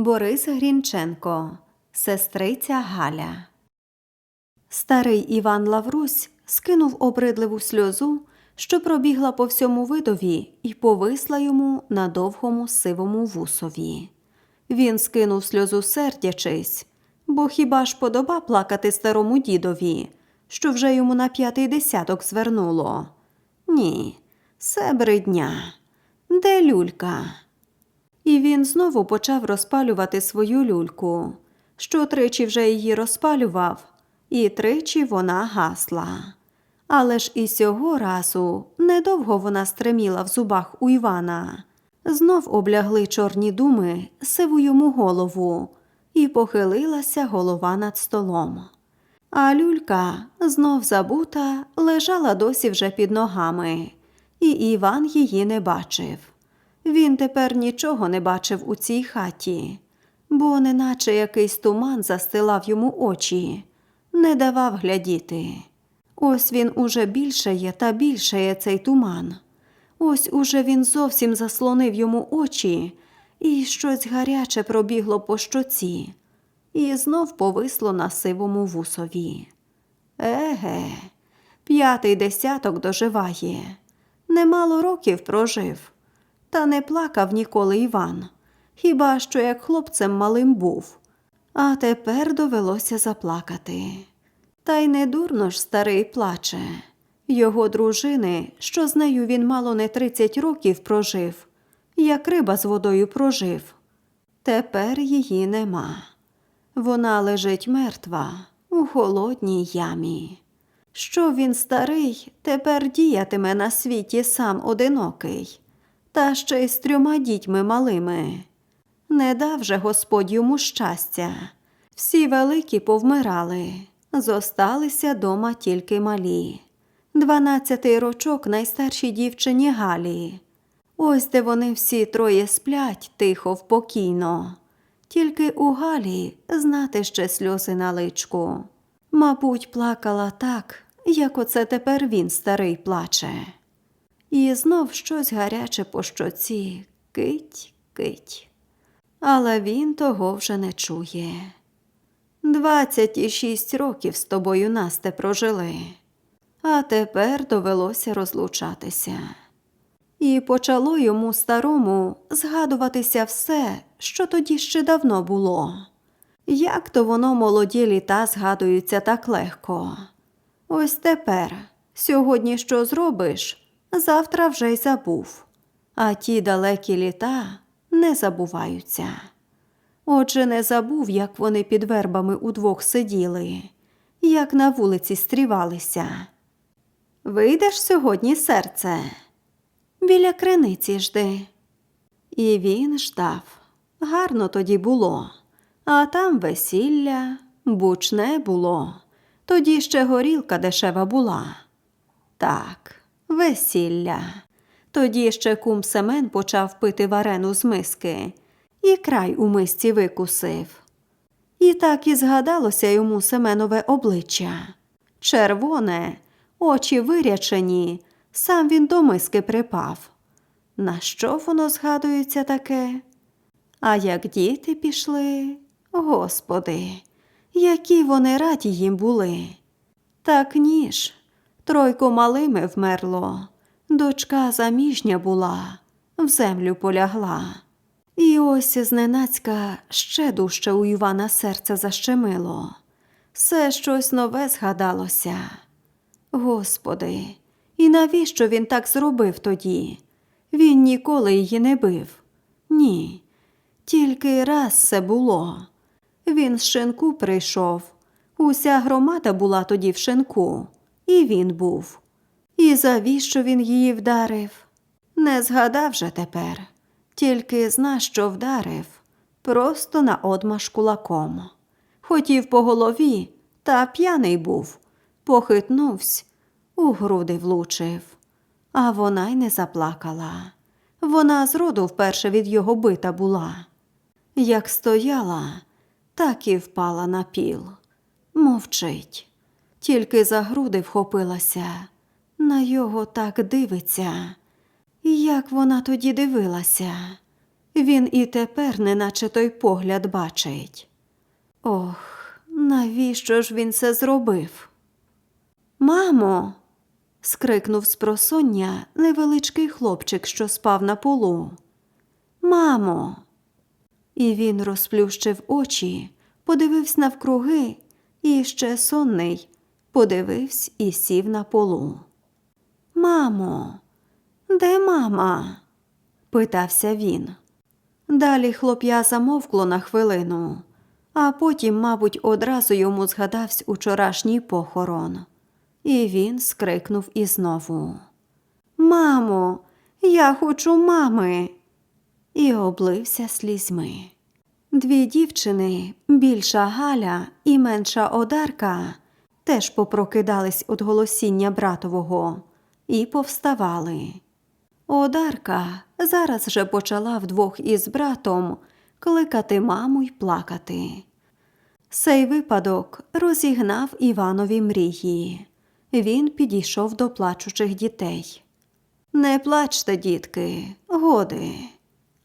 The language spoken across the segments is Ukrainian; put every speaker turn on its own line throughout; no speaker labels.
Борис Грінченко, сестриця Галя. Старий Іван Лаврусь скинув обридливу сльозу, що пробігла по всьому видові і повисла йому на довгому сивому вусові. Він скинув сльозу сердячись, бо хіба ж подоба плакати старому дідові, що вже йому на п'ятий десяток звернуло? Ні, це бридня. Де люлька? І він знову почав розпалювати свою люльку, що тричі вже її розпалював, і тричі вона гасла. Але ж і сього разу недовго вона стриміла в зубах у Івана. Знов облягли чорні думи сиву йому голову, і похилилася голова над столом. А люлька, знов забута, лежала досі вже під ногами, і Іван її не бачив. Він тепер нічого не бачив у цій хаті, бо неначе якийсь туман застилав йому очі, не давав глядіти. Ось він уже більшає та більшає цей туман. Ось уже він зовсім заслонив йому очі, і щось гаряче пробігло по щоці, і знов повисло на сивому вусові. Еге, п'ятий десяток доживає. Немало років прожив, та не плакав ніколи Іван, хіба що як хлопцем малим був. А тепер довелося заплакати. Та й не дурно ж старий плаче. Його дружини, що з нею він мало не тридцять років прожив, як риба з водою прожив. Тепер її нема. Вона лежить мертва у холодній ямі. Що він старий, тепер діятиме на світі сам одинокий, та ще й з трьома дітьми малими. Не дав же Господь йому щастя. Всі великі повмирали, зосталися дома тільки малі. Дванадцятий рочок найстаршій дівчині Галі. Ось де вони всі троє сплять тихо впокійно. Тільки у Галі знати ще сльози на личку. Мабуть, плакала так, як оце тепер він старий плаче. І знов щось гаряче по щоці кить, кить. Але він того вже не чує. Двадцять і шість років з тобою Насте прожили, а тепер довелося розлучатися. І почало йому старому згадуватися все, що тоді ще давно було. Як то воно молоді літа згадуються так легко. Ось тепер, сьогодні що зробиш, завтра вже й забув, а ті далекі літа не забуваються. Отже, не забув, як вони під вербами удвох сиділи, як на вулиці стрівалися. Вийдеш сьогодні, серце? Біля криниці жди. І він ждав. Гарно тоді було, а там весілля, бучне було. Тоді ще горілка дешева була. Так, весілля. Тоді ще кум Семен почав пити варену з миски і край у мисці викусив. І так і згадалося йому Семенове обличчя. Червоне, очі вирячені, сам він до миски припав. На що воно згадується таке? А як діти пішли, господи, які вони раді їм були. Так ніж, тройко малими вмерло, дочка заміжня була, в землю полягла. І ось зненацька ще дужче у Івана серце защемило. Все щось нове згадалося. Господи, і навіщо він так зробив тоді? Він ніколи її не бив. Ні, тільки раз це було. Він з шинку прийшов. Уся громада була тоді в шинку, і він був. І завіщо він її вдарив? Не згадав же тепер, тільки зна, що вдарив, просто на одмаш кулаком. Хотів по голові, та п'яний був, похитнувсь, у груди влучив. А вона й не заплакала. Вона зроду вперше від його бита була. Як стояла, так і впала на піл. Мовчить, тільки за груди вхопилася, на його так дивиться. Як вона тоді дивилася? Він і тепер неначе той погляд бачить. Ох, навіщо ж він це зробив? Мамо. скрикнув з просоння невеличкий хлопчик, що спав на полу. Мамо. І він розплющив очі, подивився навкруги і ще сонний, подивився і сів на полу. Мамо, де мама? питався він. Далі хлоп'я замовкло на хвилину, а потім, мабуть, одразу йому згадався учорашній похорон. І він скрикнув і знову. Мамо, я хочу мами. І облився слізьми. Дві дівчини, більша Галя і менша Одарка, теж попрокидались від голосіння братового і повставали. Одарка зараз же почала вдвох із братом кликати маму й плакати. Цей випадок розігнав Іванові мрії. Він підійшов до плачучих дітей. Не плачте, дітки, годи,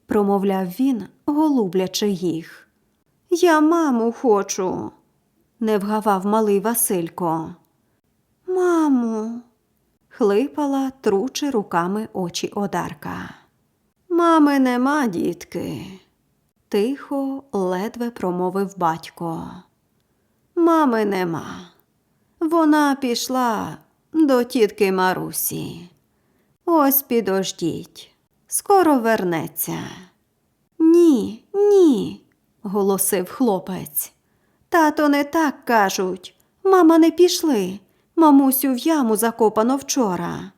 промовляв він, голублячи їх. Я маму хочу, не вгавав малий Василько. Маму, хлипала, тручи руками очі Одарка. Мами нема, дітки, тихо, ледве промовив батько. Мами нема. Вона пішла до тітки Марусі. Ось підождіть, скоро вернеться. Ні, ні, голосив хлопець. Тато не так кажуть. Мама не пішли. Мамусю в яму закопано вчора.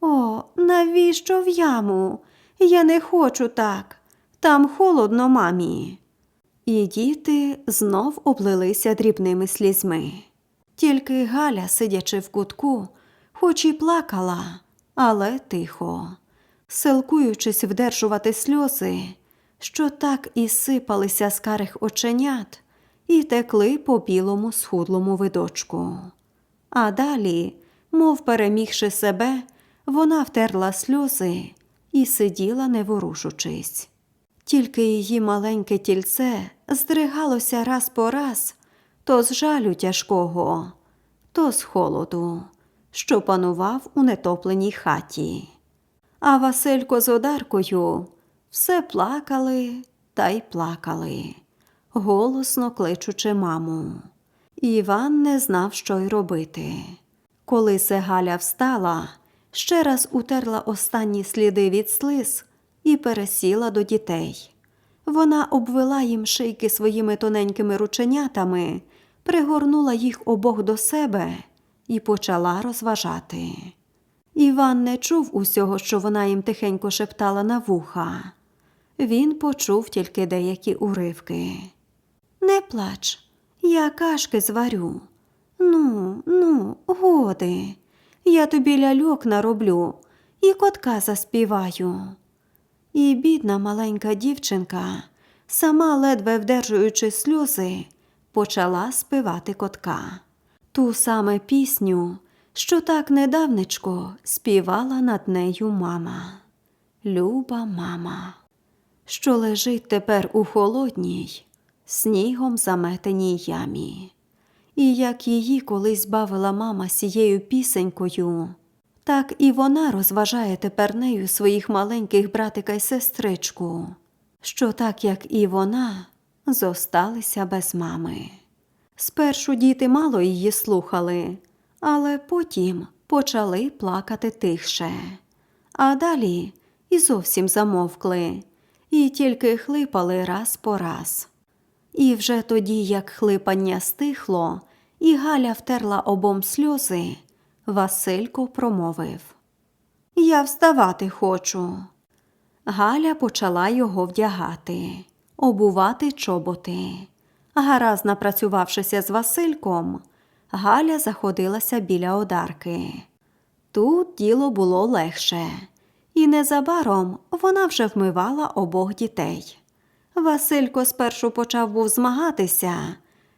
О, навіщо в яму? Я не хочу так. Там холодно, мамі. І діти знов облилися дрібними слізьми. Тільки Галя, сидячи в кутку, хоч і плакала, але тихо, силкуючись вдержувати сльози, що так і сипалися з карих оченят і текли по білому схудлому видочку. А далі, мов перемігши себе, вона втерла сльози і сиділа, не ворушучись. Тільки її маленьке тільце здригалося раз по раз то з жалю тяжкого, то з холоду, що панував у нетопленій хаті. А Василько з Одаркою все плакали та й плакали, голосно кличучи маму. Іван не знав, що й робити. Коли се Галя встала, ще раз утерла останні сліди від слиз і пересіла до дітей. Вона обвела їм шийки своїми тоненькими рученятами, пригорнула їх обох до себе і почала розважати. Іван не чув усього, що вона їм тихенько шептала на вуха. Він почув тільки деякі уривки. Не плач, я кашки зварю. Ну, ну, годи, я тобі ляльок нароблю і котка заспіваю. І бідна маленька дівчинка, сама ледве вдержуючи сльози, почала співати котка. Ту саме пісню, що так недавнечко співала над нею мама. Люба мама, що лежить тепер у холодній, снігом заметеній ямі. І як її колись бавила мама сією пісенькою, так і вона розважає тепер нею своїх маленьких братика й сестричку, що так як і вона зосталися без мами. Спершу діти мало її слухали, але потім почали плакати тихше, а далі і зовсім замовкли, і тільки хлипали раз по раз. І вже тоді, як хлипання стихло, і Галя втерла обом сльози, Василько промовив Я вставати хочу. Галя почала його вдягати, обувати чоботи. Гаразд напрацювавшися з Васильком, Галя заходилася біля одарки. Тут діло було легше, і незабаром вона вже вмивала обох дітей. Василько спершу почав був змагатися,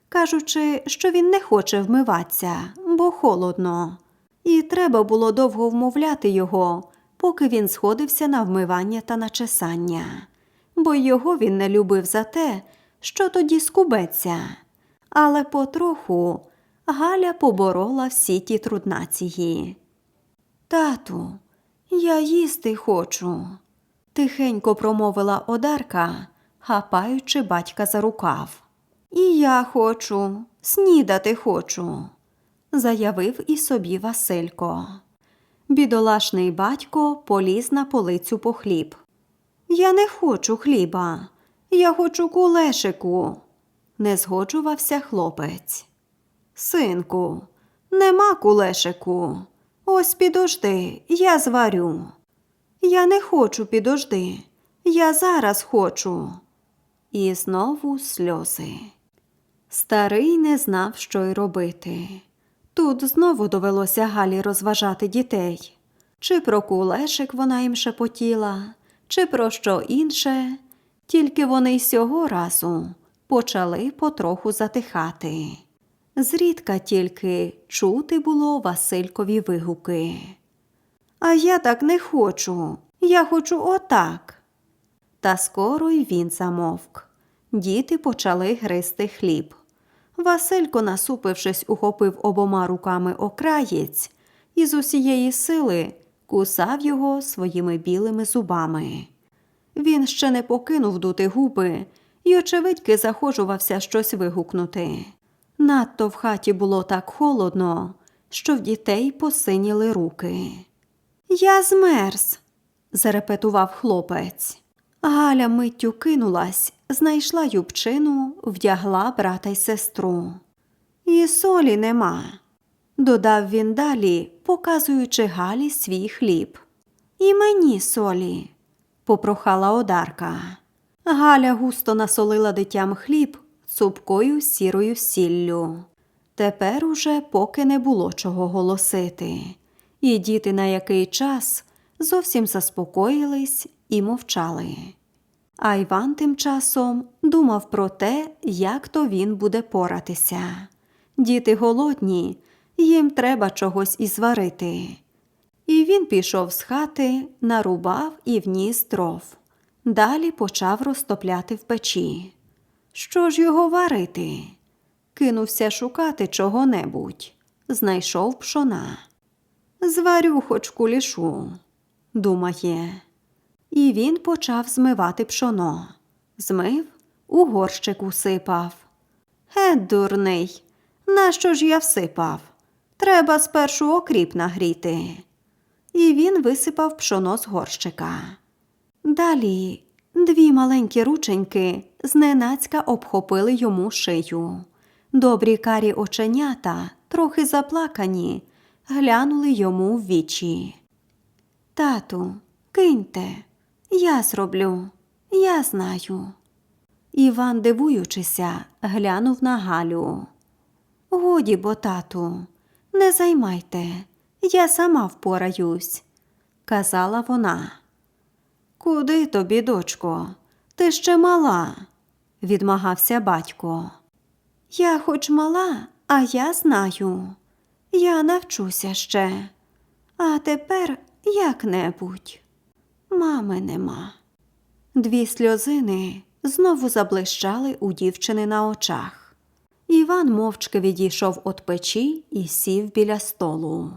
кажучи, що він не хоче вмиватися, бо холодно, і треба було довго вмовляти його, поки він сходився на вмивання та на чесання. бо його він не любив за те, що тоді скубеться. Але потроху Галя поборола всі ті труднації. Тату, я їсти хочу, тихенько промовила Одарка, хапаючи батька за рукав. І я хочу, снідати хочу, заявив і собі Василько. Бідолашний батько поліз на полицю по хліб. Я не хочу хліба, я хочу кулешику, не згоджувався хлопець. Синку, нема кулешику. Ось підожди, я зварю. Я не хочу підожди, я зараз хочу. І знову сльози. Старий не знав, що й робити. Тут знову довелося Галі розважати дітей. Чи про кулешик вона їм шепотіла, чи про що інше, тільки вони й сього разу почали потроху затихати. Зрідка тільки чути було Василькові вигуки. А я так не хочу, я хочу отак. Та скоро й він замовк. Діти почали гризти хліб. Василько, насупившись, ухопив обома руками окраєць і з усієї сили кусав його своїми білими зубами. Він ще не покинув дути губи і, очевидьки, захожувався щось вигукнути. Надто в хаті було так холодно, що в дітей посиніли руки. Я змерз, зарепетував хлопець. Галя миттю кинулась, знайшла юбчину, вдягла брата й сестру. І солі нема, додав він далі, показуючи Галі свій хліб. І мені солі, попрохала Одарка. Галя густо насолила дитям хліб цупкою сірою сіллю. Тепер уже поки не було чого голосити, і діти на який час зовсім заспокоїлись і мовчали. А Іван тим часом думав про те, як то він буде поратися. Діти голодні, їм треба чогось і зварити. І він пішов з хати, нарубав і вніс дров. Далі почав розтопляти в печі. Що ж його варити? Кинувся шукати чого-небудь. Знайшов пшона. Зварю хоч кулішу, думає. І він почав змивати пшоно. Змив, у горщик усипав. Ге, дурний, нащо ж я всипав? Треба спершу окріп нагріти. І він висипав пшоно з горщика. Далі дві маленькі рученьки зненацька обхопили йому шию. Добрі карі оченята, трохи заплакані, глянули йому в вічі. Тату, киньте, я зроблю, я знаю. Іван, дивуючися, глянув на Галю. Годі бо, тату, не займайте, я сама впораюсь, казала вона. Куди тобі, дочко? Ти ще мала, відмагався батько. Я хоч мала, а я знаю. Я навчуся ще. А тепер як-небудь. Мами нема. Дві сльозини знову заблищали у дівчини на очах. Іван мовчки відійшов від печі і сів біля столу.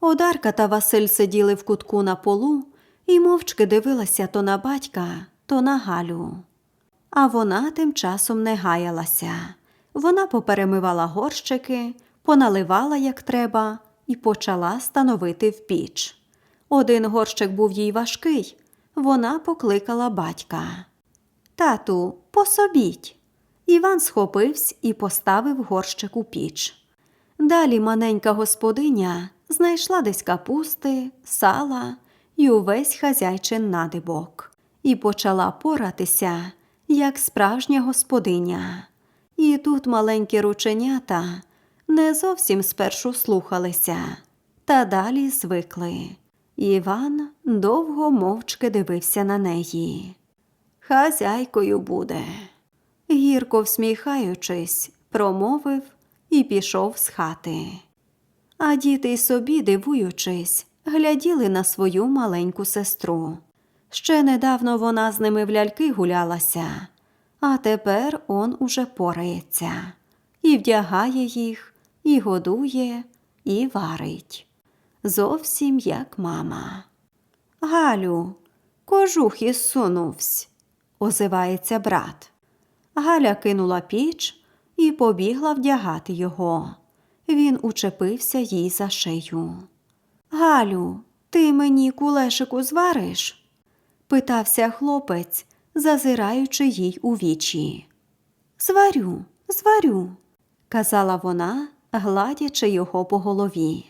Одарка та Василь сиділи в кутку на полу і мовчки дивилася то на батька, то на Галю. А вона тим часом не гаялася. Вона поперемивала горщики, поналивала як треба і почала становити в піч. Один горщик був їй важкий, вона покликала батька. Тату, пособіть. Іван схопився і поставив горщик у піч. Далі маленька господиня знайшла десь капусти, сала і увесь хазяйчин надибок, і почала поратися, як справжня господиня. І тут маленькі рученята не зовсім спершу слухалися, та далі звикли. Іван довго мовчки дивився на неї. Хазяйкою буде. Гірко всміхаючись, промовив і пішов з хати. А діти й собі, дивуючись, гляділи на свою маленьку сестру. Ще недавно вона з ними в ляльки гулялася, а тепер он уже порається і вдягає їх, і годує, і варить. Зовсім як мама. Галю, кожух ізсунувсь, озивається брат. Галя кинула піч і побігла вдягати його. Він учепився їй за шию. Галю, ти мені кулешику звариш? питався хлопець, зазираючи їй у вічі. Зварю, зварю, казала вона, гладячи його по голові.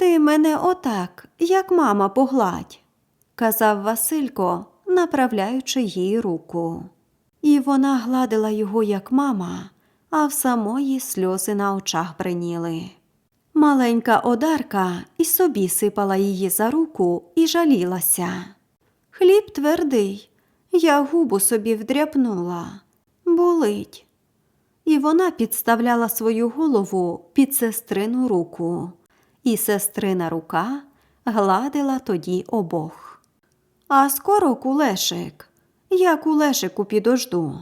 Ти мене отак, як мама погладь, казав Василько, направляючи їй руку. І вона гладила його, як мама, а в самої сльози на очах бриніли. Маленька одарка і собі сипала її за руку і жалілася. Хліб твердий, я губу собі вдряпнула. Болить. І вона підставляла свою голову під сестрину руку, і сестрина рука гладила тоді обох. А скоро кулешик, я кулешику підожду,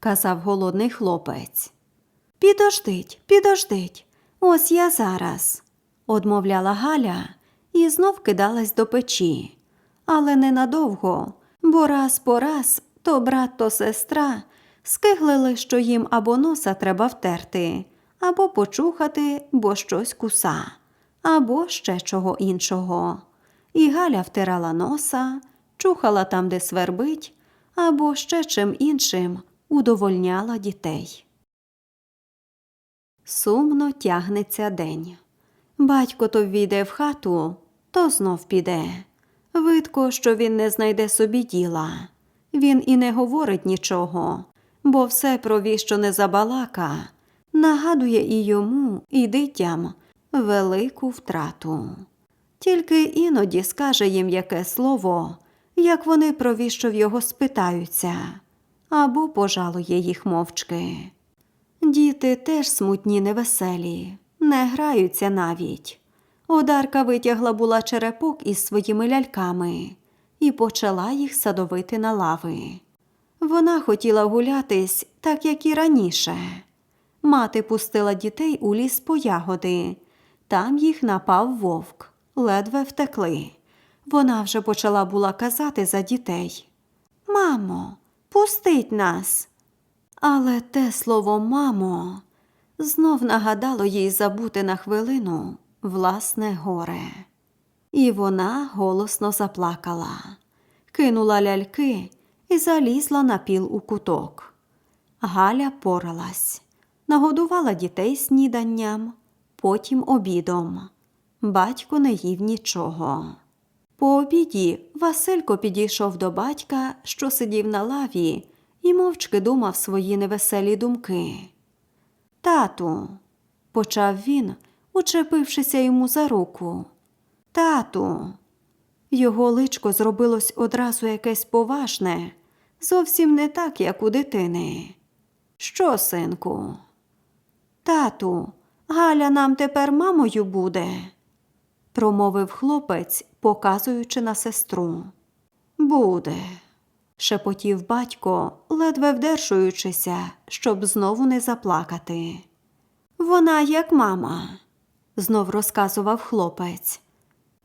казав голодний хлопець. Підождить, підождить, ось я зараз, одмовляла Галя і знов кидалась до печі. Але ненадовго, бо раз по раз то брат, то сестра скиглили, що їм або носа треба втерти, або почухати, бо щось куса, або ще чого іншого. І Галя втирала носа, чухала там, де свербить, або ще чим іншим удовольняла дітей. Сумно тягнеться день. Батько то війде в хату, то знов піде. Видко, що він не знайде собі діла. Він і не говорить нічого, бо все про віщо не забалака, нагадує і йому, і дитям велику втрату. Тільки іноді скаже їм яке слово, як вони про віщо в його спитаються, або пожалує їх мовчки. Діти теж смутні невеселі, не граються навіть. Одарка витягла була черепок із своїми ляльками і почала їх садовити на лави. Вона хотіла гулятись, так як і раніше. Мати пустила дітей у ліс по ягоди. Там їх напав вовк, ледве втекли. Вона вже почала була казати за дітей. Мамо, пустить нас. Але те слово мамо знов нагадало їй забути на хвилину власне горе. І вона голосно заплакала, кинула ляльки і залізла на піл у куток. Галя поралась, нагодувала дітей сніданням, потім обідом. Батько не їв нічого. По обіді Василько підійшов до батька, що сидів на лаві, і мовчки думав свої невеселі думки. Тату, почав він, учепившися йому за руку. Тату. Його личко зробилось одразу якесь поважне, зовсім не так, як у дитини. Що, синку? Тату, Галя нам тепер мамою буде, промовив хлопець, показуючи на сестру. Буде, шепотів батько, ледве вдержуючися, щоб знову не заплакати. Вона як мама, знов розказував хлопець.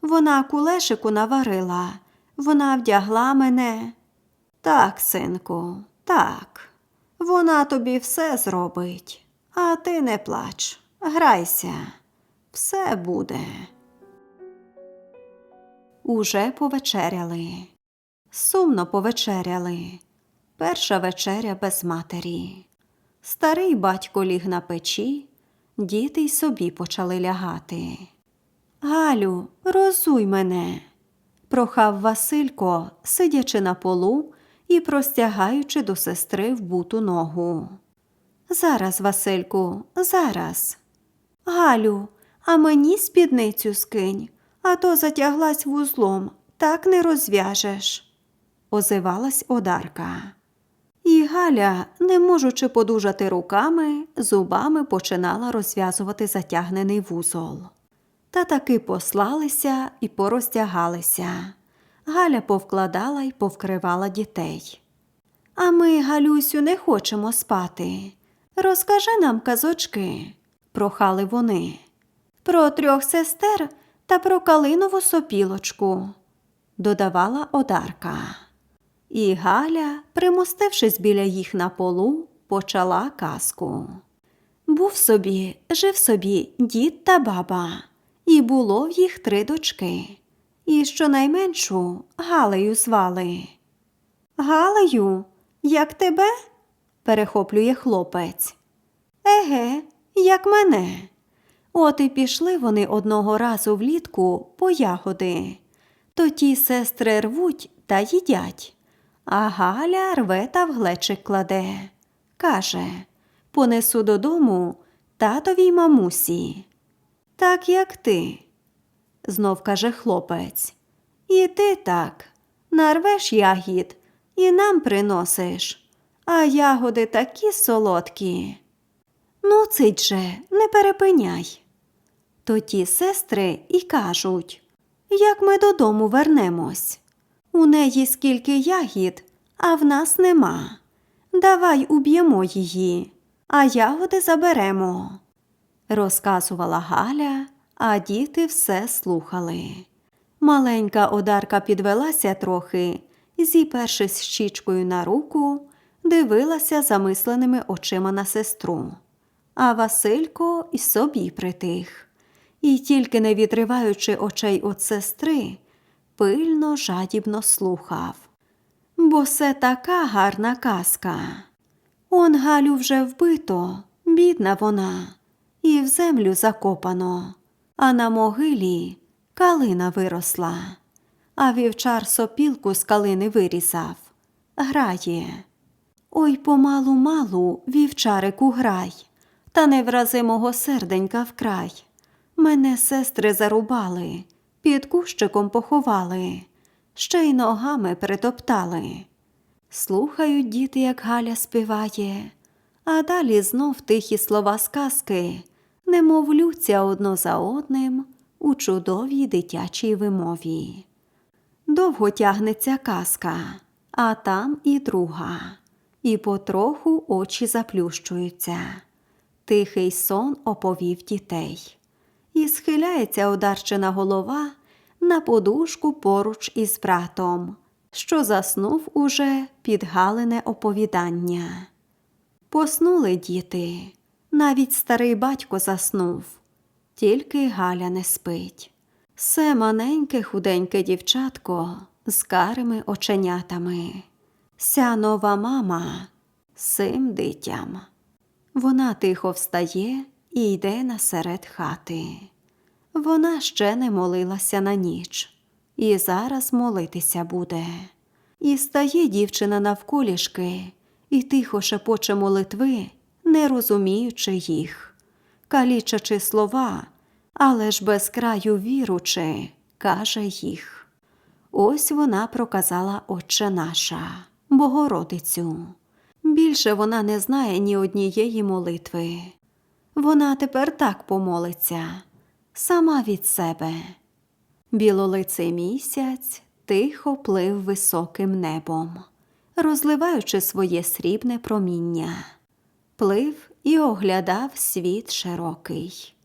Вона кулешику наварила, вона вдягла мене. Так, синку, так. Вона тобі все зробить, а ти не плач, грайся, все буде. Уже повечеряли. Сумно повечеряли. Перша вечеря без матері. Старий батько ліг на печі, діти й собі почали лягати. Галю, розуй мене, прохав Василько, сидячи на полу і простягаючи до сестри вбуту ногу. Зараз, Васильку, зараз. Галю, а мені спідницю скинь, а то затяглась вузлом, так не розв'яжеш, озивалась Одарка. І Галя, не можучи подужати руками, зубами починала розв'язувати затягнений вузол. Та таки послалися і порозтягалися. Галя повкладала й повкривала дітей. А ми, Галюсю, не хочемо спати. Розкажи нам казочки, прохали вони. Про трьох сестер та про калинову сопілочку, додавала Одарка. І Галя, примостившись біля їх на полу, почала казку. Був собі, жив собі дід та баба, і було в їх три дочки. І щонайменшу Галею звали. Галею, як тебе? перехоплює хлопець. Еге, як мене. От і пішли вони одного разу влітку по ягоди. То ті сестри рвуть та їдять, а Галя рве та в глечик кладе. Каже понесу додому татовій мамусі. Так як ти, знов каже хлопець. І ти так, нарвеш ягід і нам приносиш, а ягоди такі солодкі. Ну, цить же, не перепиняй. То ті сестри і кажуть, як ми додому вернемось. У неї скільки ягід, а в нас нема. Давай уб'ємо її, а ягоди заберемо. Розказувала Галя, а діти все слухали. Маленька одарка підвелася трохи, зіпершись щічкою на руку, дивилася замисленими очима на сестру. А Василько і собі притих, і тільки не відриваючи очей від сестри, пильно жадібно слухав. Бо це така гарна казка. Он Галю вже вбито, бідна вона, і в землю закопано, а на могилі калина виросла, а вівчар сопілку з калини вирізав. Грає. Ой, помалу малу, вівчарику грай, та не врази мого серденька вкрай. Мене сестри зарубали, під кущиком поховали, ще й ногами притоптали. Слухають діти, як Галя співає, а далі знов тихі слова сказки, немов лються одно за одним у чудовій дитячій вимові. Довго тягнеться казка, а там і друга, і потроху очі заплющуються. Тихий сон оповів дітей, і схиляється одарчена голова на подушку поруч із братом, що заснув уже під галине оповідання. Поснули діти, навіть старий батько заснув, тільки Галя не спить. Се маленьке худеньке дівчатко з карими оченятами. Ся нова мама сим дитям. Вона тихо встає і йде насеред хати. Вона ще не молилася на ніч, і зараз молитися буде. І стає дівчина навколішки, і тихо шепоче молитви, не розуміючи їх, калічачи слова, але ж без краю віручи, каже їх. Ось вона проказала Отче наша, Богородицю. Більше вона не знає ні однієї молитви. Вона тепер так помолиться, сама від себе. Білолиций місяць тихо плив високим небом, розливаючи своє срібне проміння, плив і оглядав світ широкий.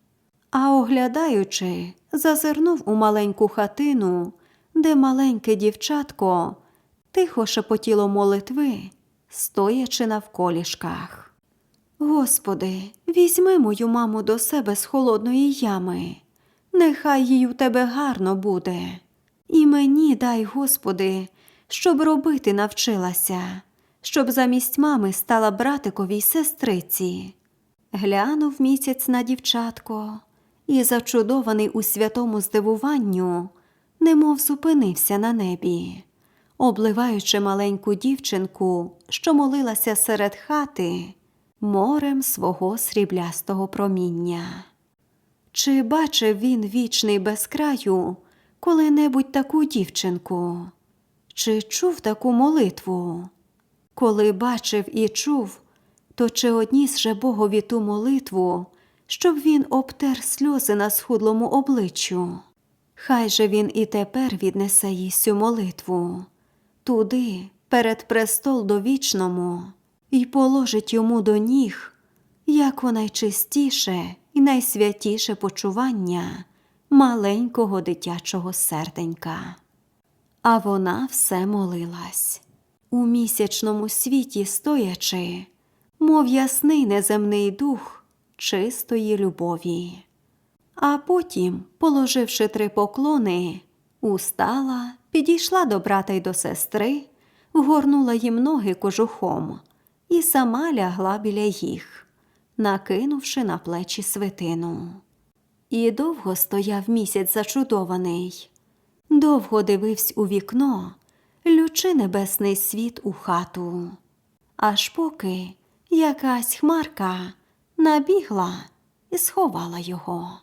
А оглядаючи, зазирнув у маленьку хатину, де маленьке дівчатко тихо шепотіло молитви, стоячи навколішках. Господи, візьми мою маму до себе з холодної ями, нехай їй у тебе гарно буде. І мені дай, Господи, щоб робити навчилася, щоб замість мами стала братиковій сестриці. Глянув місяць на дівчатко і, зачудований у святому здивуванню, немов зупинився на небі, обливаючи маленьку дівчинку, що молилася серед хати, морем свого сріблястого проміння. Чи бачив він вічний без краю коли-небудь таку дівчинку? Чи чув таку молитву? Коли бачив і чув, то чи одніс же Богові ту молитву, щоб він обтер сльози на схудлому обличчю? Хай же він і тепер віднесе їй сю молитву туди, перед престол довічному, і положить йому до ніг, як найчистіше і найсвятіше почування маленького дитячого серденька. А вона все молилась. У місячному світі стоячи, мов ясний неземний дух чистої любові. А потім, положивши три поклони, устала, підійшла до брата й до сестри, вгорнула їм ноги кожухом і сама лягла біля їх, накинувши на плечі свитину. І довго стояв місяць зачудований, довго дивився у вікно, лючи небесний світ у хату, аж поки якась хмарка набігла і сховала його.